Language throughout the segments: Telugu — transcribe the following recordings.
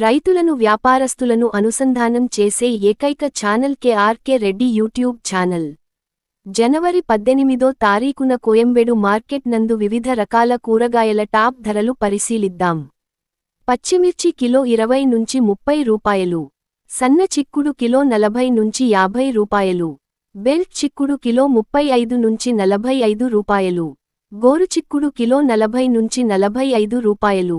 రైతులను వ్యాపారస్తులను అనుసంధానం చేసే ఏకైక channel K R K Reddy YouTube channel. జనవరి పద్దెనిమిదో తారీఖున కోయంబేడు మార్కెట్ నందు వివిధ రకాల కూరగాయల టాప్ ధరలు పరిశీలిద్దాం. పచ్చిమిర్చి కిలో ఇరవై నుంచి ముప్పై రూపాయలు. సన్న చిక్కుడు కిలో నలభై నుంచి యాభై రూపాయలు. బెల్ట్ చిక్కుడు కిలో ముప్పై ఐదు నుంచి నలభై ఐదు రూపాయలు. గోరు చిక్కుడు కిలో నలభై నుంచి నలభై ఐదు రూపాయలు.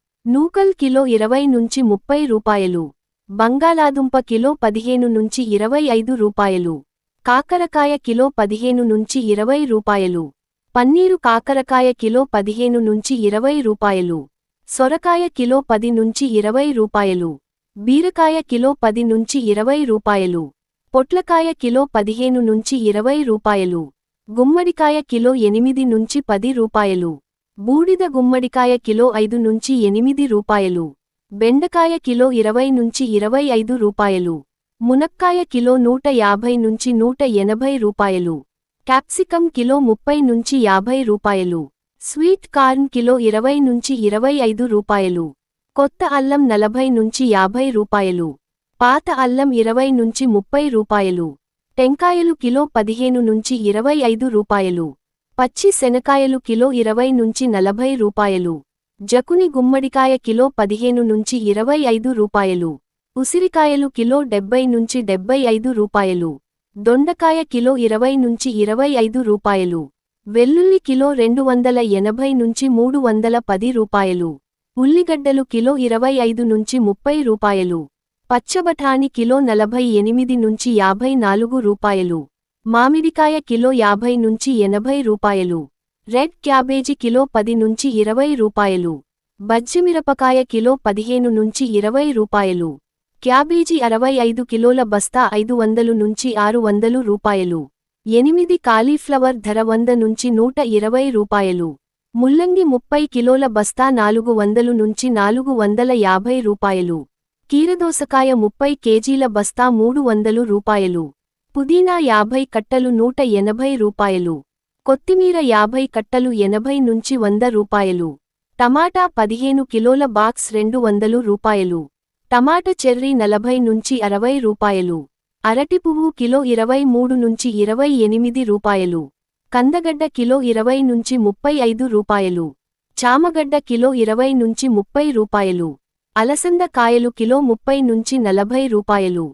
నూకల్ కిలో ఇరవై నుంచి ముప్పై రూపాయలు. బంగాళాదుంప కిలో పదిహేను నుంచి ఇరవై ఐదు రూపాయలు. కాకరకాయ కిలో పదిహేను నుంచి ఇరవై రూపాయలు. పన్నీరు కాకరకాయ కిలో పదిహేను నుంచి ఇరవై రూపాయలు. సొరకాయ కిలో పది నుంచి ఇరవై రూపాయలు. బీరకాయ కిలో పది నుంచి ఇరవై రూపాయలు. పొట్లకాయ కిలో పదిహేను నుంచి ఇరవై రూపాయలు. గుమ్మడికాయ కిలో ఎనిమిది నుంచి పది రూపాయలు. బూడిద గుమ్మడికాయ కిలో ఐదు నుంచి ఎనిమిది రూపాయలు. బెండకాయ కిలో ఇరవై నుంచి ఇరవై ఐదు రూపాయలు. మునక్కాయ కిలో నూట యాభై నుంచి నూట ఎనభై రూపాయలు. క్యాప్సికం కిలో ముప్పై నుంచి యాభై రూపాయలు. స్వీట్ కార్న్ కిలో ఇరవై నుంచి ఇరవై ఐదు రూపాయలు. కొత్త అల్లం నలభై నుంచి యాభై రూపాయలు. పాత అల్లం ఇరవై నుంచి ముప్పై రూపాయలు. టెంకాయలు కిలో పదిహేను నుంచి ఇరవై ఐదు రూపాయలు. పచ్చి శనకాయలు కిలో ఇరవై నుంచి నలభై రూపాయలు. జకుని గుమ్మడికాయ కిలో పదిహేను నుంచి ఇరవై ఐదు రూపాయలు. ఉసిరికాయలు కిలో డెబ్బై నుంచి డెబ్బై ఐదు రూపాయలు. దొండకాయ కిలో ఇరవై నుంచి ఇరవై ఐదు రూపాయలు. వెల్లుల్లి కిలో రెండు వందల ఎనభై నుంచి మూడు వందల పది రూపాయలు. ఉల్లిగడ్డలు కిలో ఇరవై ఐదు నుంచి ముప్పై రూపాయలు. పచ్చబఠాని కిలో నలభై ఎనిమిది నుంచి యాభై నాలుగు రూపాయలు. మామిడికాయ కిలో యాభై నుంచి ఎనభై రూపాయలు. రెడ్ క్యాబేజీ కిలో పది నుంచి ఇరవై రూపాయలు. బజ్జిమిరపకాయ కిలో పదిహేను నుంచి ఇరవై రూపాయలు. క్యాబేజీ అరవై ఐదు కిలోల బస్తా ఐదు వందలు నుంచి ఆరు వందలు రూపాయలు. ఎనిమిది కాలీఫ్లవర్ ధర వంద నుంచి నూట ఇరవై రూపాయలు. ముల్లంగి ముప్పై కిలోల బస్తా నాలుగు వందలు నుంచి నాలుగు వందల యాభై రూపాయలు. కీరదోసకాయ ముప్పై కేజీల బస్తా మూడు వందలు రూపాయలు. పుదీనా యాభై కట్టలు నూట ఎనభై రూపాయలు. కొత్తిమీర యాభై కట్టలు ఎనభై నుంచి వంద రూపాయలు. టమాటా పదిహేను కిలోల బాక్స్ రెండు వందలు రూపాయలు. టమాట చెర్రీ నలభై నుంచి అరవై రూపాయలు. అరటి పువ్వు కిలో ఇరవై మూడు నుంచి ఇరవై ఎనిమిది రూపాయలు. కందగడ్డ కిలో ఇరవై నుంచి ముప్పై ఐదు రూపాయలు. చామగడ్డ కిలో ఇరవై నుంచి ముప్పై రూపాయలు. అలసంద కాయలు కిలో ముప్పై నుంచి నలభై రూపాయలు.